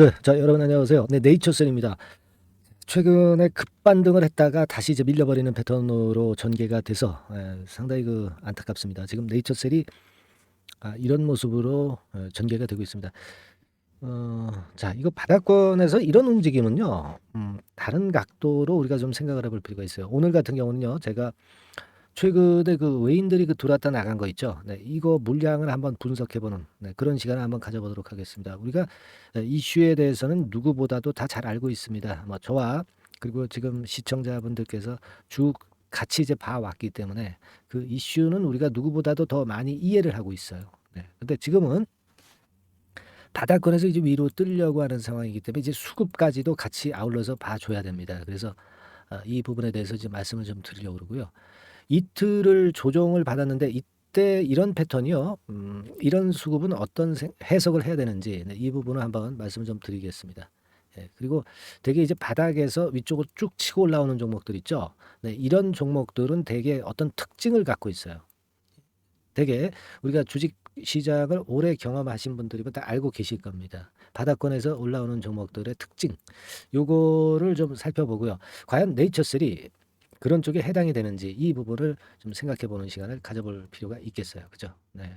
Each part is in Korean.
네, 자 여러분 안녕하세요. 네, 네이처셀입니다. 최근에 급반등을 했다가 다시 이제 밀려버리는 패턴으로 전개가 돼서 에, 상당히 그 안타깝습니다. 지금 네이처셀이 아, 이런 모습으로 어, 전개가 되고 있습니다. 어, 자 이거 바닥권에서 이런 움직임은요, 음, 다른 각도로 우리가 좀 생각을 해볼 필요가 있어요. 오늘 같은 경우는요, 제가 최근에 그 외인들이 그 들어왔다 나간 거 있죠. 네, 이거 물량을 한번 분석해보는 네, 그런 시간을 한번 가져보도록 하겠습니다. 우리가 에, 이슈에 대해서는 누구보다도 다 잘 알고 있습니다. 뭐 저와 그리고 지금 시청자분들께서 쭉 같이 이제 봐왔기 때문에 그 이슈는 우리가 누구보다도 더 많이 이해를 하고 있어요. 네. 근데 지금은 바닥권에서 이제 위로 뜨려고 하는 상황이기 때문에 이제 수급까지도 같이 아울러서 봐줘야 됩니다. 그래서 어, 이 부분에 대해서 이제 말씀을 좀 드리려고 그러고요. 이틀을 조정을 받았는데 이때 이런 패턴이요. 음, 이런 수급은 어떤 생- 해석을 해야 되는지 네, 이 부분을 한번 말씀을 좀 드리겠습니다. 예, 그리고 되게 이제 바닥에서 위쪽으로 쭉 치고 올라오는 종목들 있죠. 네, 이런 종목들은 되게 어떤 특징을 갖고 있어요. 되게 우리가 주식 시장을 오래 경험하신 분들이면 다 알고 계실 겁니다. 바닥권에서 올라오는 종목들의 특징, 요거를 좀 살펴보고요. 과연 네이처셀이 그런 쪽에 해당이 되는지 이 부분을 좀 생각해 보는 시간을 가져볼 필요가 있겠어요. 그죠? 네.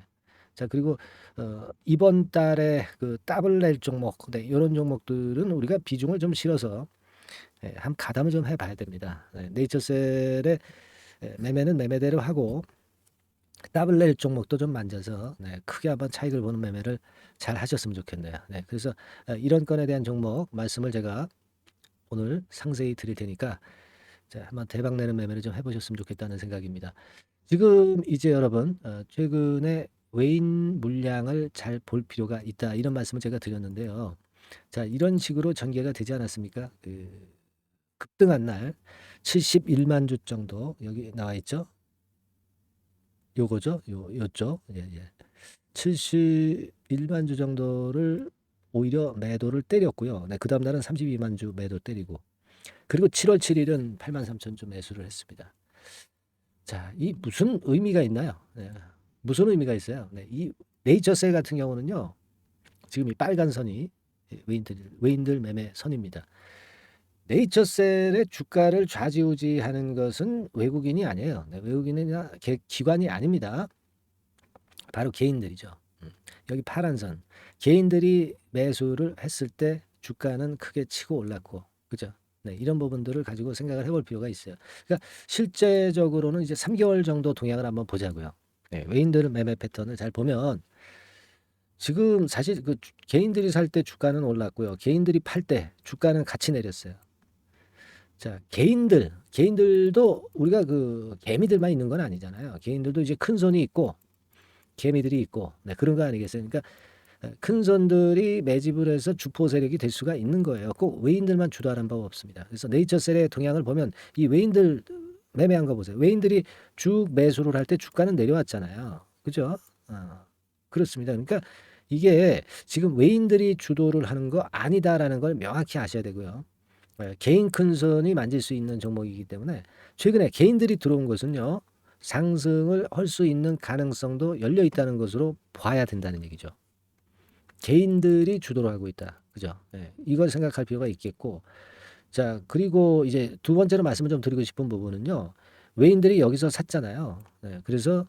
자, 그리고 어, 이번 달에 그낼 종목, 네, 이런 종목들은 우리가 비중을 좀 실어서 예, 한 가담을 좀 해봐야 됩니다. 네, 네이처셀의 예, 매매는 매매대로 하고 낼 종목도 좀 만져서 네, 크게 한번 차익을 보는 매매를 잘 하셨으면 좋겠네요. 네, 그래서 어, 이런 건에 대한 종목 말씀을 제가 오늘 상세히 드릴 테니까 자, 한번 대박 내는 매매를 좀 해보셨으면 좋겠다는 생각입니다. 지금 이제 여러분 어, 최근에 외인 물량을 잘 볼 필요가 있다 이런 말씀을 제가 드렸는데요. 자, 이런 식으로 전개가 되지 않았습니까? 그 급등한 날 71만 주 정도 여기 나와 있죠. 요거죠. 요 요쪽. 예, 예. 71만 주 정도를 오히려 매도를 때렸고요. 네, 그 다음 날은 32만 주 매도 때리고 그리고 7월 7일은 8만 3천 주 매수를 했습니다. 자, 이 무슨 의미가 있나요? 네, 무슨 의미가 있어요? 네, 이 네이처셀 같은 경우는요. 지금 이 빨간 선이 외인들 외인들 매매 선입니다. 네이처셀의 주가를 좌지우지하는 것은 외국인이 아니에요. 네, 외국인이나 개- 기관이 아닙니다. 바로 개인들이죠. 음, 여기 파란 선. 개인들이 매수를 했을 때 주가는 크게 치고 올랐고, 그죠? 네, 이런 부분들을 가지고 생각을 해볼 필요가 있어요. 그러니까 실제적으로는 이제 3개월 정도 동향을 한번 보자고요. 네, 외인들 매매 패턴을 잘 보면 지금 사실 그 주- 개인들이 살 때 주가는 올랐고요. 개인들이 팔 때 주가는 같이 내렸어요. 자, 개인들, 개인들도 우리가 그 개미들만 있는 건 아니잖아요. 개인들도 이제 큰 손이 있고 개미들이 있고 네, 그런 거 아니겠어요? 그러니까 어, 큰 손들이 매집을 해서 주포 세력이 될 수가 있는 거예요. 꼭 외인들만 주도하는 법 없습니다. 그래서 네이처셀의 동향을 보면 이 외인들 매매한 거 보세요. 외인들이 쭉 매수를 할 때 주가는 내려왔잖아요. 그죠? 어, 그렇습니다. 그러니까 이게 지금 외인들이 주도를 하는 거 아니다라는 걸 명확히 아셔야 되고요. 예, 개인 큰 손이 만질 수 있는 종목이기 때문에 최근에 개인들이 들어온 것은요. 상승을 할 수 있는 가능성도 열려 있다는 것으로 봐야 된다는 얘기죠. 개인들이 주도를 하고 있다. 그죠? 예, 이걸 생각할 필요가 있겠고. 자, 그리고 이제 두 번째로 말씀을 좀 드리고 싶은 부분은요. 외인들이 여기서 샀잖아요. 예, 그래서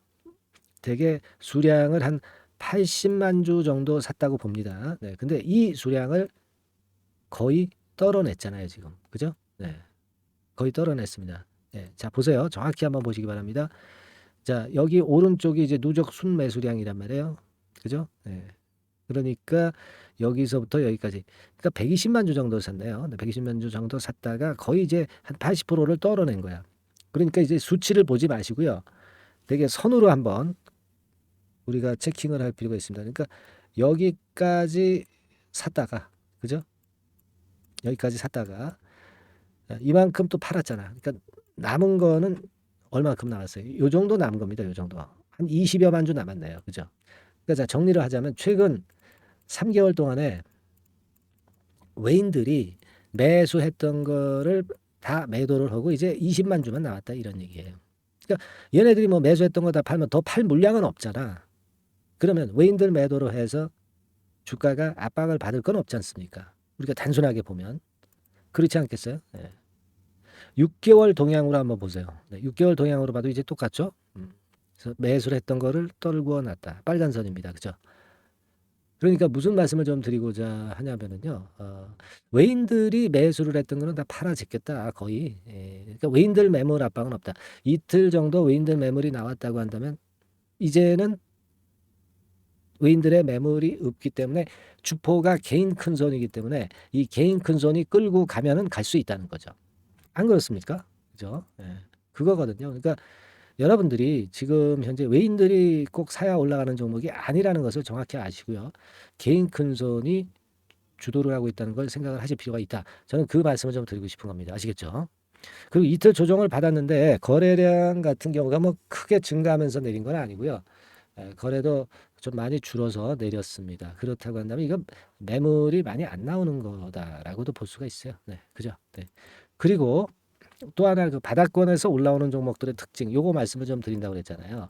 되게 수량을 한 80만 주 정도 샀다고 봅니다. 네, 근데 이 수량을 거의 떨어냈잖아요, 지금. 그죠? 네. 거의 떨어냈습니다. 네, 자, 보세요. 정확히 한번 보시기 바랍니다. 자, 여기 오른쪽이 이제 누적 순매수량이란 말이에요. 그죠? 네. 그러니까 여기서부터 여기까지. 그러니까 120만 주 정도 샀네요. 네, 120만 주 정도 샀다가 거의 이제 한 80%를 떨어낸 거야. 그러니까 이제 수치를 보지 마시고요. 되게 선으로 한번 우리가 체킹을 할 필요가 있습니다. 그러니까 여기까지 샀다가 그죠? 여기까지 샀다가 아, 이만큼 또 팔았잖아. 그러니까 남은 거는 얼마큼 남았어요? 요 정도 남은 겁니다. 요 정도. 한 20여만 주 남았네요. 그죠? 그러니까 자, 정리를 하자면 최근 3개월 동안에 외인들이 매수했던 거를 다 매도를 하고 이제 20만 주만 남았다 이런 얘기예요. 그러니까 얘네들이 뭐 매수했던 거 다 팔면 더 팔 물량은 없잖아. 그러면 외인들 매도로 해서 주가가 압박을 받을 건 없지 않습니까? 우리가 단순하게 보면 그렇지 않겠어요? 네. 6개월 동향으로 한번 보세요. 네, 6개월 동향으로 봐도 이제 똑같죠? 음. 그래서 매수를 했던 거를 떨구어 놨다. 빨간 선입니다. 그죠? 그러니까 무슨 말씀을 좀 드리고자 하냐면은요. 어, 외인들이 매수를 했던 거는 다 팔아 제꼈다. 거의. 예, 그러니까 외인들 매물 압박은 없다. 이틀 정도 외인들 매물이 나왔다고 한다면 이제는 외인들의 매물이 없기 때문에 주포가 개인 큰 손이기 때문에 이 개인 큰 손이 끌고 가면은 갈 수 있다는 거죠. 안 그렇습니까? 그죠? 예. 그거거든요. 그러니까 여러분들이 지금 현재 외인들이 꼭 사야 올라가는 종목이 아니라는 것을 정확히 아시고요. 개인 큰 손이 주도를 하고 있다는 걸 생각을 하실 필요가 있다. 저는 그 말씀을 좀 드리고 싶은 겁니다. 아시겠죠? 그리고 이틀 조정을 받았는데 거래량 같은 경우가 뭐 크게 증가하면서 내린 건 아니고요. 에, 거래도 좀 많이 줄어서 내렸습니다. 그렇다고 한다면 이건 매물이 많이 안 나오는 거다라고도 볼 수가 있어요. 네, 그죠? 네. 그리고 또 하나 그 바닥권에서 올라오는 종목들의 특징, 요거 말씀을 좀 드린다고 그랬잖아요.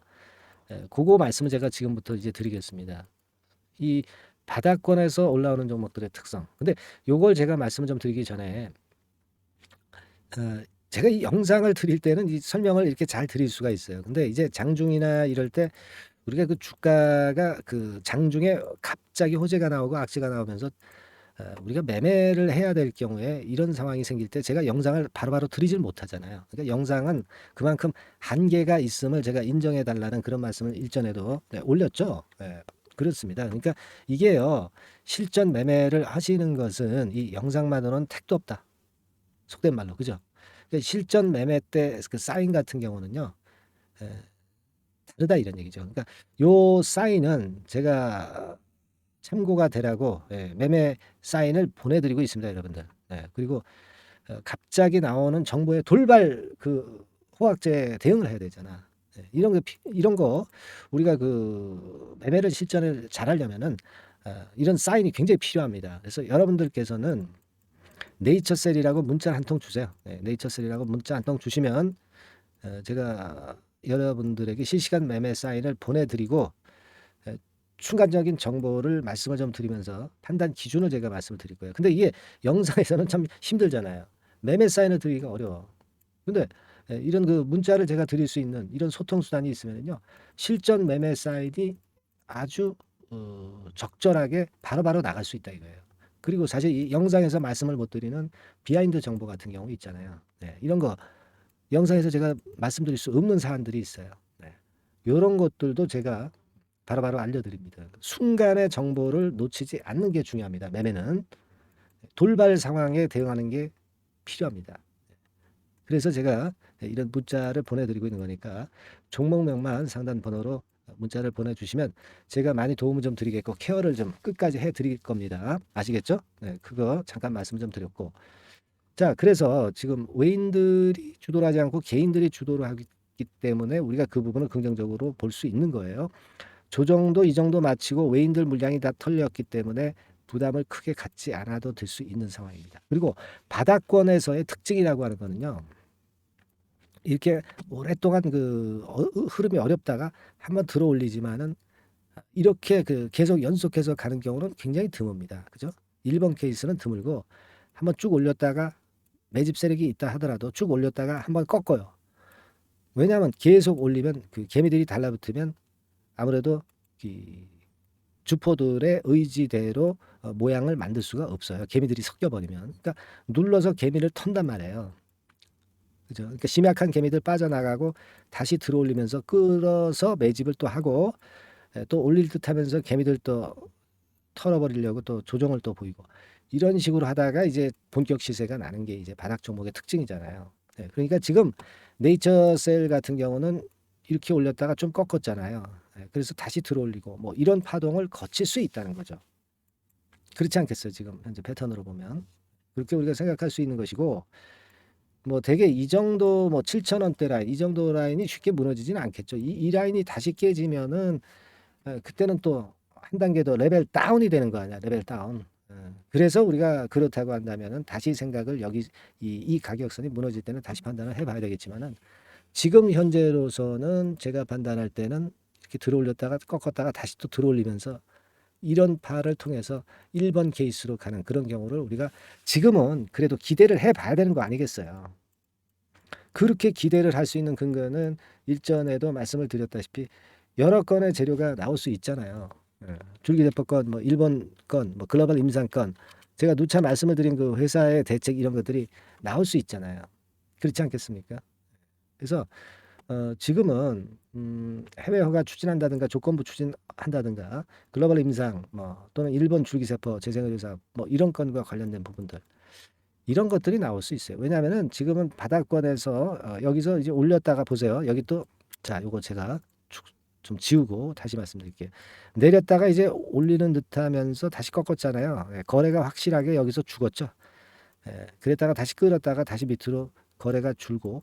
예, 그거 말씀을 제가 지금부터 이제 드리겠습니다. 이 바닥권에서 올라오는 종목들의 특성. 근데 요걸 제가 말씀을 좀 드리기 전에 어, 제가 이 영상을 드릴 때는 이 설명을 이렇게 잘 드릴 수가 있어요. 근데 이제 장중이나 이럴 때 우리가 그 주가가 그 장중에 갑자기 호재가 나오고 악재가 나오면서 어, 우리가 매매를 해야 될 경우에 이런 상황이 생길 때 제가 영상을 바로바로 드리질 못하잖아요. 그러니까 영상은 그만큼 한계가 있음을 제가 인정해 달라는 그런 말씀을 일전에도 네, 올렸죠. 네, 그렇습니다. 그러니까 이게요 실전 매매를 하시는 것은 이 영상만으로는 택도 없다. 속된 말로 그죠? 그러니까 실전 매매 때 그 사인 같은 경우는요. 에, 다르다 이런 얘기죠. 그러니까 요 사인은 제가 참고가 되라고 예, 매매 사인을 보내드리고 있습니다, 여러분들. 예, 그리고 어, 갑자기 나오는 정보의 돌발 그 호황제 대응을 해야 되잖아. 예, 이런 거 피- 이런 거 우리가 그 매매를 실전을 잘하려면은 어, 이런 사인이 굉장히 필요합니다. 그래서 여러분들께서는 네이처셀이라고 문자 한 통 주세요. 네, 네이처셀이라고 문자 한 통 주시면 어, 제가 여러분들에게 실시간 매매 사인을 보내드리고 에, 순간적인 정보를 말씀을 좀 드리면서 판단 기준을 제가 말씀을 드릴 거예요. 근데 이게 영상에서는 참 힘들잖아요. 매매 사인을 드리기가 어려워. 근데 에, 이런 그 문자를 제가 드릴 수 있는 이런 소통 수단이 있으면요. 실전 매매 사인이 아주 어, 적절하게 바로 바로 나갈 수 있다 이거예요. 그리고 사실 이 영상에서 말씀을 못 드리는 비하인드 정보 같은 경우 있잖아요. 네, 이런 거 영상에서 제가 말씀드릴 수 없는 사안들이 있어요. 네. 이런 것들도 제가 바로바로 알려드립니다. 순간의 정보를 놓치지 않는 게 중요합니다. 매매는 돌발 상황에 대응하는 게 필요합니다. 그래서 제가 이런 문자를 보내드리고 있는 거니까 종목명만 상단 번호로 문자를 보내주시면 제가 많이 도움을 좀 드리겠고 케어를 좀 끝까지 해드릴 겁니다. 아시겠죠? 네, 그거 잠깐 말씀 좀 드렸고 자 그래서 지금 외인들이 주도를 하지 않고 개인들이 주도를 하기 때문에 우리가 그 부분을 긍정적으로 볼 수 있는 거예요. 조정도 이 정도 마치고 외인들 물량이 다 털렸기 때문에 부담을 크게 갖지 않아도 될 수 있는 상황입니다. 그리고 바닥권에서의 특징이라고 하는 거는요. 이렇게 오랫동안 그 어- 흐름이 어렵다가 한번 들어 올리지만은 이렇게 그 계속 연속해서 가는 경우는 굉장히 드뭅니다. 그죠? 1번 케이스는 드물고 한번 쭉 올렸다가 매집 세력이 있다 하더라도 쭉 올렸다가 한번 꺾어요. 왜냐하면 계속 올리면 그 개미들이 달라붙으면 아무래도 이 주포들의 의지대로 어, 모양을 만들 수가 없어요. 개미들이 섞여 버리면. 그러니까 눌러서 개미를 턴단 말이에요. 그죠? 그러니까 심약한 개미들 빠져나가고 다시 들어올리면서 끌어서 매집을 또 하고 에, 또 올릴 듯 하면서 개미들 또 털어버리려고 또 조정을 또 보이고 이런 식으로 하다가 이제 본격 시세가 나는 게 이제 바닥 종목의 특징이잖아요. 네, 그러니까 지금 네이처셀 같은 경우는 이렇게 올렸다가 좀 꺾었잖아요. 네, 그래서 다시 들어올리고 뭐 이런 파동을 거칠 수 있다는 거죠. 그렇지 않겠어요? 지금 현재 패턴으로 보면 그렇게 우리가 생각할 수 있는 것이고 뭐 대개 이 정도 뭐 7천 원대 라인 이 정도 라인이 쉽게 무너지지는 않겠죠. 이, 이 라인이 다시 깨지면은 에, 그때는 또 한 단계 더 레벨 다운이 되는 거 아니야 레벨 다운. 어, 그래서 우리가 그렇다고 한다면은 다시 생각을 여기 이, 이 가격선이 무너질 때는 다시 판단을 해봐야 되겠지만은 지금 현재로서는 제가 판단할 때는 이렇게 들어올렸다가 꺾었다가 다시 또 들어올리면서 이런 파를 통해서 1번 케이스로 가는 그런 경우를 우리가 지금은 그래도 기대를 해 봐야 되는 거 아니겠어요. 그렇게 기대를 할 수 있는 근거는 일전에도 말씀을 드렸다시피 여러 건의 재료가 나올 수 있잖아요. 예, 줄기세포 건, 뭐 일본 건, 뭐 글로벌 임상 건, 제가 누차 말씀을 드린 그 회사의 대책 이런 것들이 나올 수 있잖아요. 그렇지 않겠습니까? 그래서 어, 지금은 음, 해외 허가 추진한다든가 조건부 추진한다든가 글로벌 임상 뭐 또는 일본 줄기세포 재생의료 사업 뭐 이런 건과 관련된 부분들 이런 것들이 나올 수 있어요. 왜냐하면은 지금은 바닥권에서 어, 여기서 이제 올렸다가 보세요. 여기 또 자, 요거 제가 축- 좀 지우고 다시 말씀드릴게요. 내렸다가 이제 올리는 듯하면서 다시 꺾었잖아요. 예, 거래가 확실하게 여기서 죽었죠. 예, 그랬다가 다시 끌었다가 다시 밑으로 거래가 줄고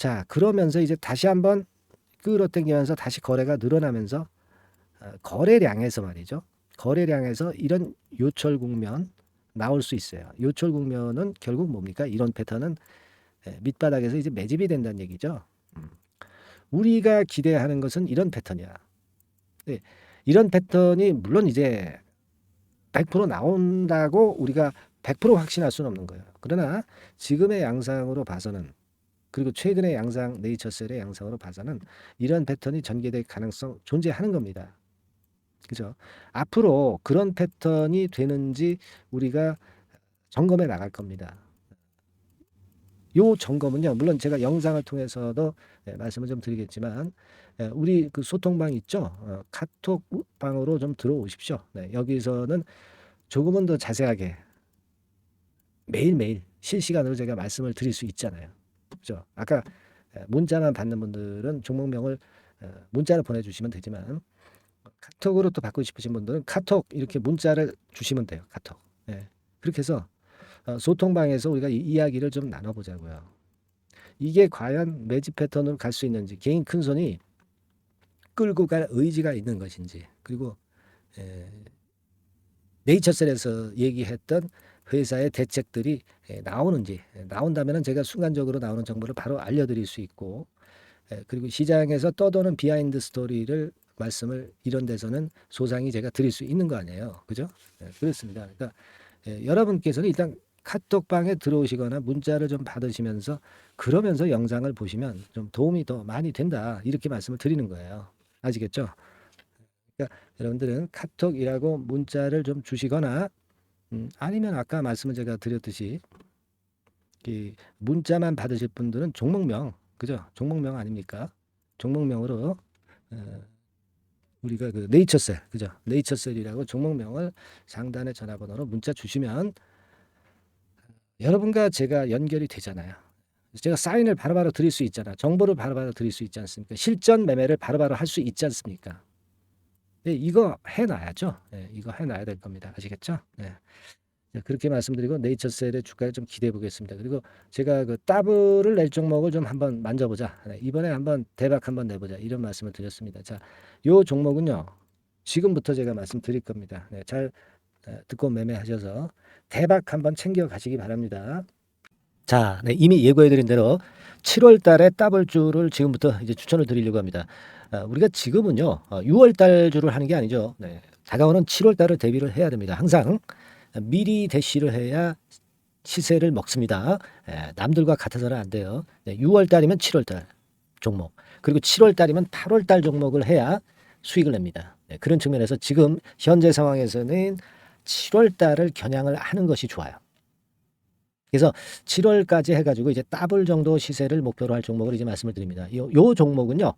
자 그러면서 이제 다시 한번 끌어당기면서 다시 거래가 늘어나면서 어, 거래량에서 말이죠. 거래량에서 이런 요철 국면 나올 수 있어요. 요철 국면은 결국 뭡니까? 이런 패턴은 예, 밑바닥에서 이제 매집이 된다는 얘기죠. 음. 우리가 기대하는 것은 이런 패턴이야. 예, 이런 패턴이 물론 이제 100% 나온다고 우리가 100% 확신할 수는 없는 거예요. 그러나 지금의 양상으로 봐서는 그리고 최근의 양상 네이처셀의 양상으로 봐서는 이런 패턴이 전개될 가능성 존재하는 겁니다. 그죠? 앞으로 그런 패턴이 되는지 우리가 점검해 나갈 겁니다. 요 점검은요, 물론 제가 영상을 통해서도 예, 말씀을 좀 드리겠지만, 예, 우리 그 소통방 있죠? 어, 카톡방으로 좀 들어오십시오. 네, 여기서는 조금은 더 자세하게 매일매일 실시간으로 제가 말씀을 드릴 수 있잖아요. 그죠? 아까 예, 문자만 받는 분들은 종목명을 어, 문자를 보내주시면 되지만 카톡으로 또 받고 싶으신 분들은 카톡 이렇게 문자를 주시면 돼요. 카톡. 예. 그렇게 해서 어, 소통방에서 우리가 이 이야기를 좀 나눠보자고요. 이게 과연 매집 패턴으로 갈 수 있는지 개인 큰 손이 끌고 갈 의지가 있는 것인지 그리고 에, 네이처셀에서 얘기했던 회사의 대책들이 에, 나오는지 에, 나온다면은 제가 순간적으로 나오는 정보를 바로 알려드릴 수 있고 에, 그리고 시장에서 떠도는 비하인드 스토리를 말씀을 이런 데서는 소상히 제가 드릴 수 있는 거 아니에요, 그죠? 예, 그렇습니다. 그러니까 예, 여러분께서는 일단 카톡방에 들어오시거나 문자를 좀 받으시면서 그러면서 영상을 보시면 좀 도움이 더 많이 된다 이렇게 말씀을 드리는 거예요. 아시겠죠? 그러니까 여러분들은 카톡이라고 문자를 좀 주시거나 음, 아니면 아까 말씀을 제가 드렸듯이 이 문자만 받으실 분들은 종목명 그죠? 종목명 아닙니까? 종목명으로 어, 우리가 그 네이처셀 그죠? 네이처셀이라고 종목명을 상단의 전화번호로 문자 주시면 여러분과 제가 연결이 되잖아요. 제가 사인을 바로바로 드릴 수 있잖아. 정보를 바로 바로 드릴 수 있지 않습니까? 실전 매매를 바로바로 할수 있지 않습니까? 네, 이거 해놔야죠. 네, 이거 해놔야 될 겁니다. 아시겠죠? 네. 네, 그렇게 말씀드리고 네이처셀의 주가를 좀 기대해 보겠습니다. 그리고 제가 그 더블을 낼 종목을 좀 한번 만져보자. 네, 이번에 한번 대박 한번 내보자. 이런 말씀을 드렸습니다. 자, 요 종목은요. 지금부터 제가 말씀드릴 겁니다. 네, 잘 어, 듣고 매매하셔서 대박 한번 챙겨 가시기 바랍니다. 자, 네, 이미 예고해드린 대로 7월 달에 더블주를 지금부터 이제 추천을 드리려고 합니다. 아, 우리가 지금은요, 6월 달 주를 하는 게 아니죠. 네, 다가오는 7월 달을 대비를 해야 됩니다. 항상 미리 대시를 해야 시세를 먹습니다. 예, 남들과 같아서는 안 돼요. 네, 6월 달이면 7월 달 종목, 그리고 7월 달이면 8월 달 종목을 해야 수익을 냅니다. 네, 그런 측면에서 지금 현재 상황에서는 7월 달을 겨냥을 하는 것이 좋아요. 그래서 7월까지 해가지고 이제 더블 정도 시세를 목표로 할 종목을 이제 말씀을 드립니다. 요, 요 종목은요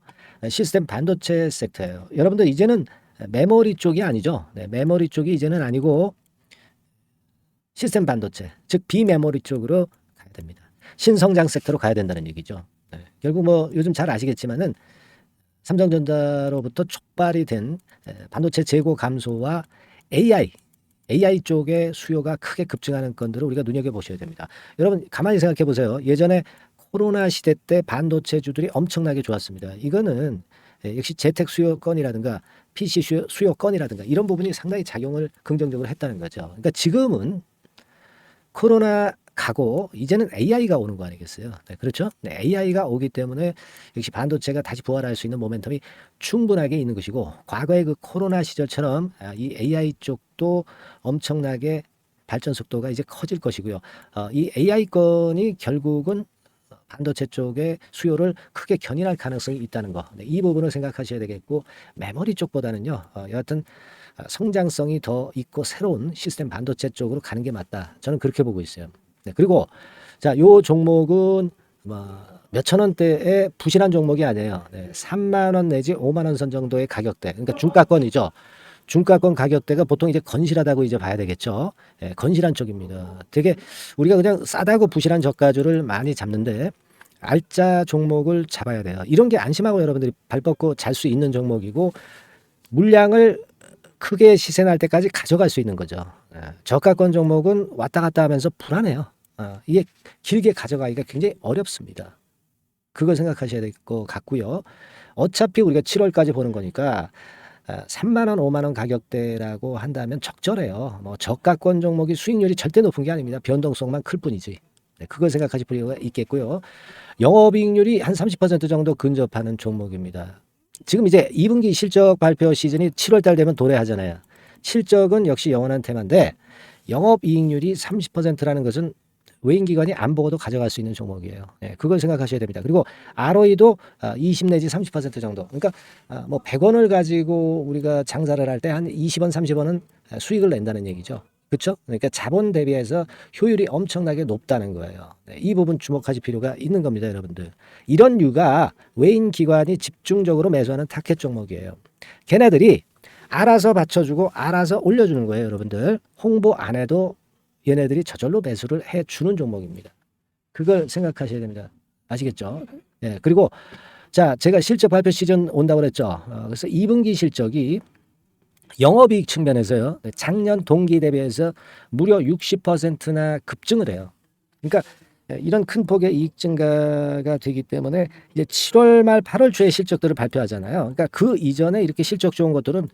시스템 반도체 섹터예요. 여러분들 이제는 메모리 쪽이 아니죠. 네, 메모리 쪽이 이제는 아니고 시스템 반도체, 즉 비메모리 쪽으로 가야 됩니다. 신성장 섹터로 가야 된다는 얘기죠. 네, 결국 뭐 요즘 잘 아시겠지만은 삼성전자로부터 촉발이 된 에, 반도체 재고 감소와 AI AI 쪽의 수요가 크게 급증하는 건들을 우리가 눈여겨 보셔야 됩니다. 여러분 가만히 생각해 보세요. 예전에 코로나 시대 때 반도체주들이 엄청나게 좋았습니다. 이거는 예, 역시 재택 수요건이라든가 PC 수요, 수요건이라든가 이런 부분이 상당히 작용을 긍정적으로 했다는 거죠. 그러니까 지금은 코로나 가고 이제는 AI가 오는 거 아니겠어요? 네, 그렇죠? 네, AI가 오기 때문에 역시 반도체가 다시 부활할 수 있는 모멘텀이 충분하게 있는 것이고 과거의 그 코로나 시절처럼 아, 이 AI 쪽도 엄청나게 발전 속도가 이제 커질 것이고요. 어, 이 AI 건이 결국은 반도체 쪽의 수요를 크게 견인할 가능성이 있다는 거. 네, 이 부분을 생각하셔야 되겠고 메모리 쪽보다는요. 어, 여하튼 아, 성장성이 더 있고 새로운 시스템 반도체 쪽으로 가는 게 맞다. 저는 그렇게 보고 있어요. 네, 그리고 자, 요 종목은 뭐 몇천 원대의 부실한 종목이 아니에요. 네, 3만 원 내지 5만 원 선 정도의 가격대. 그러니까 중가권이죠. 중가권 가격대가 보통 이제 건실하다고 이제 봐야 되겠죠. 예, 건실한 쪽입니다. 되게 우리가 그냥 싸다고 부실한 저가주를 많이 잡는데 알짜 종목을 잡아야 돼요. 이런 게 안심하고 여러분들이 발 뻗고 잘 수 있는 종목이고 물량을 크게 시세 날 때까지 가져갈 수 있는 거죠. 예, 저가권 종목은 왔다 갔다 하면서 불안해요. 어, 이게 길게 가져가기가 굉장히 어렵습니다. 그걸 생각하셔야 될 것 같고요. 어차피 우리가 7월까지 보는 거니까 아, 3만 원, 5만 원 가격대라고 한다면 적절해요. 뭐 저가권 종목이 수익률이 절대 높은 게 아닙니다. 변동성만 클 뿐이지. 네, 그걸 생각하실 필요가 있겠고요. 영업이익률이 한 30% 정도 근접하는 종목입니다. 지금 이제 2분기 실적 발표 시즌이 7월 달 되면 도래하잖아요. 실적은 역시 영원한 테마인데 영업이익률이 30%라는 것은 외인 기관이 안 보고도 가져갈 수 있는 종목이에요. 예, 그걸 생각하셔야 됩니다. 그리고 ROE도 20 내지 30% 정도. 그러니까 아, 뭐 100원을 가지고 우리가 장사를 할 때 한 20원, 30원은 수익을 낸다는 얘기죠. 그렇죠? 그러니까 자본 대비해서 효율이 엄청나게 높다는 거예요. 네, 이 부분 주목하실 필요가 있는 겁니다, 여러분들. 이런 류가 외인 기관이 집중적으로 매수하는 타켓 종목이에요. 걔네들이 알아서 받쳐주고 알아서 올려주는 거예요, 여러분들. 홍보 안 해도 얘네들이 저절로 매수를 해 주는 종목입니다. 그걸 생각하셔야 됩니다. 아시겠죠? 예. 그리고 자, 제가 실적 발표 시즌 온다고 그랬죠. 어, 그래서 2분기 실적이 영업이익 측면에서요. 네, 작년 동기 대비해서 무려 60%나 급증을 해요. 그러니까 이런 큰 폭의 이익 증가가 되기 때문에 이제 7월 말 8월 초에 실적들을 발표하잖아요. 그러니까 그 이전에 이렇게 실적 좋은 것들은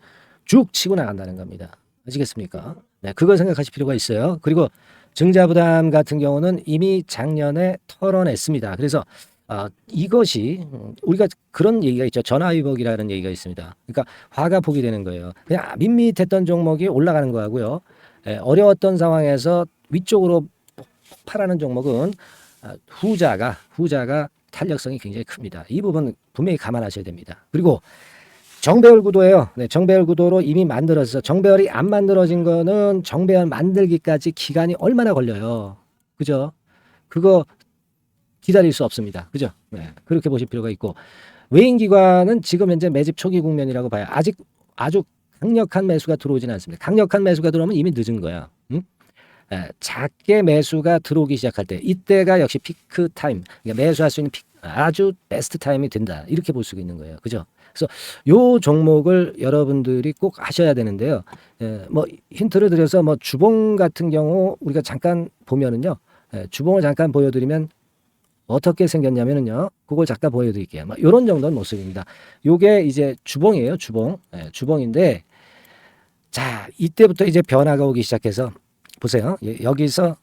쭉 치고 나간다는 겁니다. 아시겠습니까? 네, 그걸 생각하실 필요가 있어요. 그리고 증자 부담 같은 경우는 이미 작년에 털어냈습니다. 그래서 아, 이것이 음, 우리가 그런 얘기가 있죠. 전화위복이라는 얘기가 있습니다. 그러니까 화가 복이 되는 거예요. 그냥 밋밋했던 종목이 올라가는 거하고요. 예, 어려웠던 상황에서 위쪽으로 폭발하는 종목은 아, 후자가 후자가 탄력성이 굉장히 큽니다. 이 부분 분명히 감안하셔야 됩니다. 그리고 정배열 구도예요. 네, 정배열 구도로 이미 만들어서 정배열이 안 만들어진 거는 정배열 만들기까지 기간이 얼마나 걸려요. 그죠? 그거 기다릴 수 없습니다. 그죠? 네, 그렇게 보실 필요가 있고 외인 기관은 지금 현재 매집 초기 국면이라고 봐요. 아직 아주 강력한 매수가 들어오지는 않습니다. 강력한 매수가 들어오면 이미 늦은 거야. 응? 예, 작게 매수가 들어오기 시작할 때 이때가 역시 피크 타임, 그러니까 매수할 수 있는 피, 아주 베스트 타임이 된다. 이렇게 볼 수가 있는 거예요. 그죠? 그래서 요 종목을 여러분들이 꼭 하셔야 되는데요. 예, 뭐 힌트를 드려서 뭐 주봉 같은 경우 우리가 잠깐 보면은요. 예, 주봉을 잠깐 보여드리면 어떻게 생겼냐면은요. 그걸 잠깐 보여드릴게요. 뭐 이런 정도는 모습입니다. 요게 이제 주봉이에요. 주봉. 예, 주봉인데 자 이때부터 이제 변화가 오기 시작해서 보세요. 예, 여기서 음,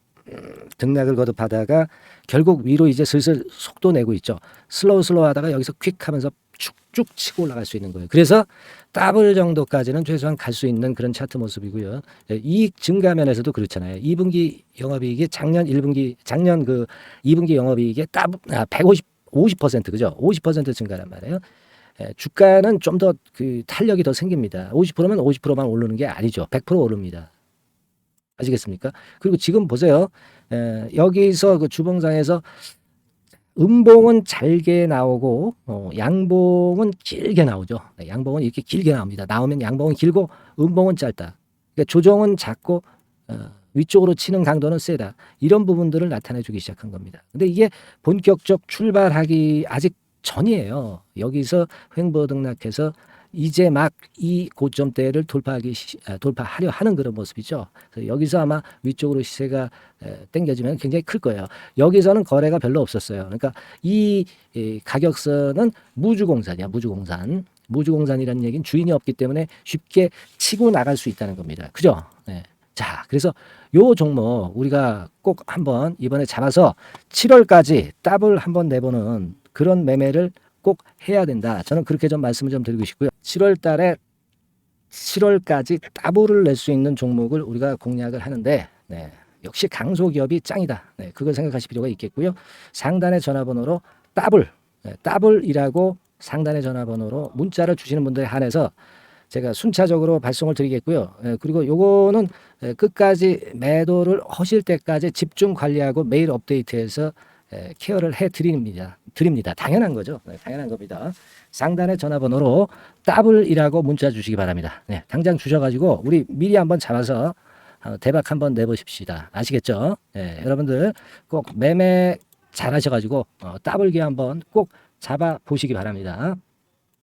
등락을 거듭하다가 결국 위로 이제 슬슬 속도 내고 있죠. 슬로우 슬로우 하다가 여기서 퀵 하면서 쭉쭉 치고 올라갈 수 있는 거예요. 그래서 더블 정도까지는 최소한 갈 수 있는 그런 차트 모습이고요. 예, 이익 증가 면에서도 그렇잖아요. 2분기 영업이익이 작년 1분기 작년 그 2분기 영업이익이 더블 아, 150 50% 그죠? 50% 증가란 말이에요. 예, 주가는 좀 더 그 탄력이 더 생깁니다. 50%면 50%만 오르는 게 아니죠. 100% 오릅니다. 아시겠습니까? 그리고 지금 보세요. 에, 여기서 그 주봉상에서 음봉은 잘게 나오고 어, 양봉은 길게 나오죠. 네, 양봉은 이렇게 길게 나옵니다. 나오면 양봉은 길고 음봉은 짧다. 그러니까 조정은 작고 어, 위쪽으로 치는 강도는 세다. 이런 부분들을 나타내주기 시작한 겁니다. 근데 이게 본격적 출발하기 아직 전이에요. 여기서 횡보 등락해서 이제 막 이 고점대를 돌파하기 시- 아, 돌파하려 하는 그런 모습이죠. 여기서 아마 위쪽으로 시세가 에, 당겨지면 굉장히 클 거예요. 여기서는 거래가 별로 없었어요. 그러니까 이, 이 가격선은 무주공산이야, 무주공산. 무주공산이라는 얘기는 주인이 없기 때문에 쉽게 치고 나갈 수 있다는 겁니다. 그죠? 네. 자, 그래서 요 종목 우리가 꼭 한번 이번에 잡아서 7월까지 더블 한번 내보는 그런 매매를 꼭 해야 된다. 저는 그렇게 좀 말씀을 좀 드리고 싶고요. 7월 달에 7월까지 더블을 낼 수 있는 종목을 우리가 공략을 하는데 네, 역시 강소기업이 짱이다. 네, 그걸 생각하실 필요가 있겠고요. 상단의 전화번호로 더블, 네, 더블이라고 상단의 전화번호로 문자를 주시는 분들에 한해서 제가 순차적으로 발송을 드리겠고요. 예, 그리고 요거는 예, 끝까지 매도를 하실 때까지 집중 관리하고 매일 업데이트해서 예, 케어를 해 드립니다. 드립니다. 당연한 거죠. 네, 당연한 겁니다. 상단의 전화번호로 더블이라고 문자 주시기 바랍니다. 네, 당장 주셔가지고 우리 미리 한번 잡아서 어, 대박 한번 내보십시다. 아시겠죠? 예, 여러분들 꼭 매매 잘하셔가지고 어, 더블기 한번 꼭 잡아 보시기 바랍니다.